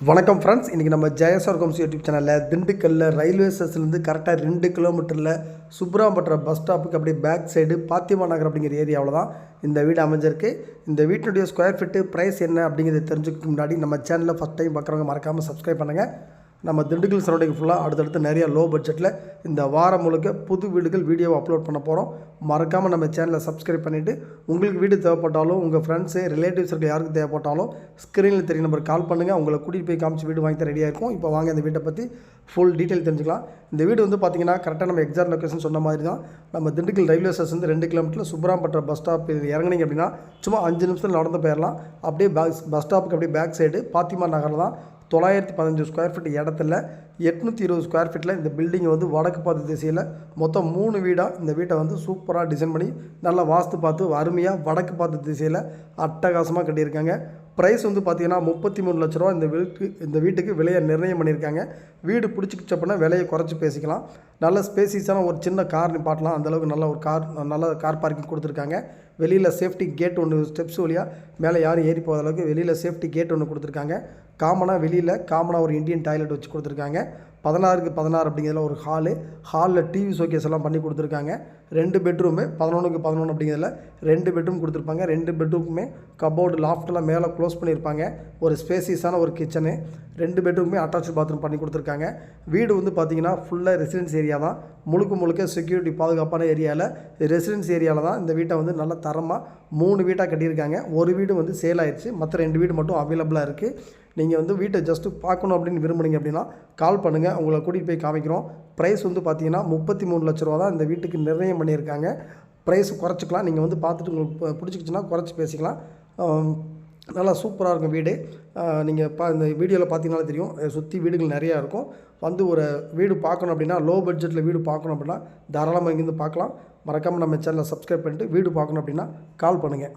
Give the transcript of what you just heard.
வணக்கம் ஃப்ரெண்ட்ஸ் இன்றைக்கி நம்ம ஜெயசார் கோம்ஸ் யூடியூப் சேனலில் திண்டுக்கல்லில் ரயில்வே ஸ்டேஷன்லேருந்து கரெக்டாக ரெண்டு கிலோமீட்டரில் சுப்ராம்பட்டினம் பஸ் ஸ்டாப்புக்கு அப்படியே பேக் சைடு பாத்திமா நகர் அப்படிங்கிற ஏரியாவில் தான் இந்த வீடு அமைஞ்சிருக்கு. இந்த வீட்டினுடைய ஸ்கொயர் ஃபீட்டு ப்ரைஸ் என்ன அப்படிங்கிறத தெரிஞ்சுக்க முன்னாடி நம்ம சேனலில் ஃபஸ்ட் டைம் பார்க்குறவங்க மறக்காமல் சப்ஸ்கிரைப் பண்ணுங்கள் நம்ம திண்டுக்கல் சரௌண்டிங் ஃபுல்லாக அடுத்தடுத்து நிறைய லோ பட்ஜெட்டில் இந்த வாரம் முழுக்க புது வீடுகள் வீடியோவை அப்லோட் பண்ண போகிறோம் மறக்காமல் நம்ம சேனலை சப்ஸ்கிரைப் பண்ணிவிட்டு உங்களுக்கு வீடு தேவைப்பட்டாலும் உங்கள் ஃப்ரெண்ட்ஸு ரிலேட்டிவ்ஸ் இருக்க யாருக்கு தேவைப்பட்டாலும் ஸ்க்ரீனில் தெரிய நம்பர் கால் பண்ணுங்கள் உங்களை கூட்டிகிட்டு போய் காமிச்சு வீடு வாங்கி ரெடியாக இருக்கும். இப்போ வாங்க இந்த வீட்டை பற்றி ஃபுல் டீட்டெயில் தெரிஞ்சுக்கலாம். இந்த வீடு வந்து பார்த்தீங்கன்னா கரெக்டாக நம்ம எக்ஸாக்ட் லொக்கேஷன் சொன்ன மாதிரி தான். நம்ம திண்டுக்கல் ரயில்வே ஸ்டேஷன் வந்து ரெண்டு கிலோமீட்டரில் சுப்ராம்பட்டினம் பஸ் ஸ்டாப் இறங்குனீங்க அப்படின்னா சும்மா அஞ்சு நிமிஷத்தில் நடந்து போயிடலாம் அப்படியே பஸ் பஸ் ஸ்டாப்புக்கு அப்படியே பேக் சைடு பாத்திமா நகரில் தான் தொள்ளாயிரத்தி பதினஞ்சு ஸ்கொயர் ஃபீட் இடத்துல எட்நூற்றி இருபது ஸ்கொயர் ஃபீட்டில் இந்த பில்டிங் வந்து வடக்கு பார்த்த திசையில் மொத்தம் மூணு வீடாக இந்த வீட்டை வந்து சூப்பராக டிசைன் பண்ணி நல்லா வாஸ்து பார்த்து அருமையாக வடக்கு பார்த்து திசையில் அட்டகாசமாக கட்டியிருக்காங்க. ப்ரைஸ் வந்து பார்த்தீங்கன்னா முப்பத்தி மூணு லட்ச ரூபா இந்த வீட்டுக்கு இந்த வீட்டுக்கு விலையை நிர்ணயம் பண்ணியிருக்காங்க. வீடு பிடிச்சிக்கிச்சு அப்படின்னா விலையை குறைச்சி பேசிக்கலாம். நல்ல ஸ்பேசிஸான ஒரு சின்ன கார் நிப்பாட்டலாம். அந்தளவுக்கு நல்ல ஒரு கார் நல்ல கார் பார்க்கிங் கொடுத்துருக்காங்க. வெளியில் சேஃப்டி கேட் ஒன்று ஸ்டெப்ஸ் வழியாக மேலே யாரும் ஏறி போகாத அளவுக்கு வெளியில் சேஃப்டி கேட் ஒன்று கொடுத்துருக்காங்க. காமனாக வெளியில் காமனாக ஒரு இந்தியன் டாய்லெட் வச்சு கொடுத்துருக்காங்க. பதினாறுக்கு பதினாறு அப்படிங்கிறதுல ஒரு ஹாலு ஹாலில் டிவி ஷோகேஸ் எல்லாம் பண்ணி கொடுத்துருக்காங்க. ரெண்டு பெட்ரூமு பதினொன்றுக்கு பதினொன்று அப்படிங்கிறதுல ரெண்டு பெட்ரூம் கொடுத்துருப்பாங்க. ரெண்டு பெட்ரூமுமே கபோர்டு லாஃப்டெல்லாம் மேலே க்ளோஸ் பண்ணியிருப்பாங்க. ஒரு ஸ்பேசியஸான ஒரு கிச்சனு ரெண்டு பெட்ரூமுமே அட்டாச் பாத்ரூம் பண்ணி கொடுத்துருக்காங்க. வீடு வந்து பார்த்திங்கன்னா ஃபுல்லாக ரெசிடென்ஸ் ஏரியா தான். முழுக்க முழுக்க செக்யூரிட்டி பாதுகாப்பான ஏரியாவில் ரெசிடென்ஸ் ஏரியாவில் தான் இந்த வீட்டை வந்து நல்ல தரமாக மூணு வீட்டாக கட்டியிருக்காங்க. ஒரு வீடு வந்து சேல் ஆயிடுச்சு மற்ற ரெண்டு வீடு மட்டும் அவைலபிளாக இருக்குது நீங்கள் வந்து வீட்டை ஜஸ்ட்டு பார்க்கணும் அப்படின்னு விரும்புனீங்க அப்படின்னா கால் பண்ணுங்கள் உங்களை கூட்டிகிட்டு போய் காமிக்கிறோம். ப்ரைஸ் வந்து பார்த்தீங்கன்னா முப்பத்தி மூணு லட்ச ரூபா தான் இந்த வீட்டுக்கு நிர்ணயம் பண்ணியிருக்காங்க. ப்ரைஸ் குறைச்சிக்கலாம். நீங்கள் வந்து பார்த்துட்டு உங்களுக்கு ப- பிடிச்சிக்கிச்சுன்னா குறைச்சி பேசிக்கலாம். நல்லா சூப்பராக இருக்கும் வீடு. நீங்கள் பா இந்த வீடியோவில் பார்த்தீங்கன்னா தெரியும். சுற்றி வீடுகள் நிறையா இருக்கும். வந்து ஒரு வீடு பார்க்கணும் அப்படின்னா லோ பட்ஜெட்டில் வீடு பார்க்கணும் அப்படின்னா தாராளமாக இங்கேருந்து பார்க்கலாம் மறக்காமல் நம்ம சேனலை சப்ஸ்கிரைப் பண்ணிட்டு வீடு பார்க்கணும் அப்படின்னா கால் பண்ணுங்கள்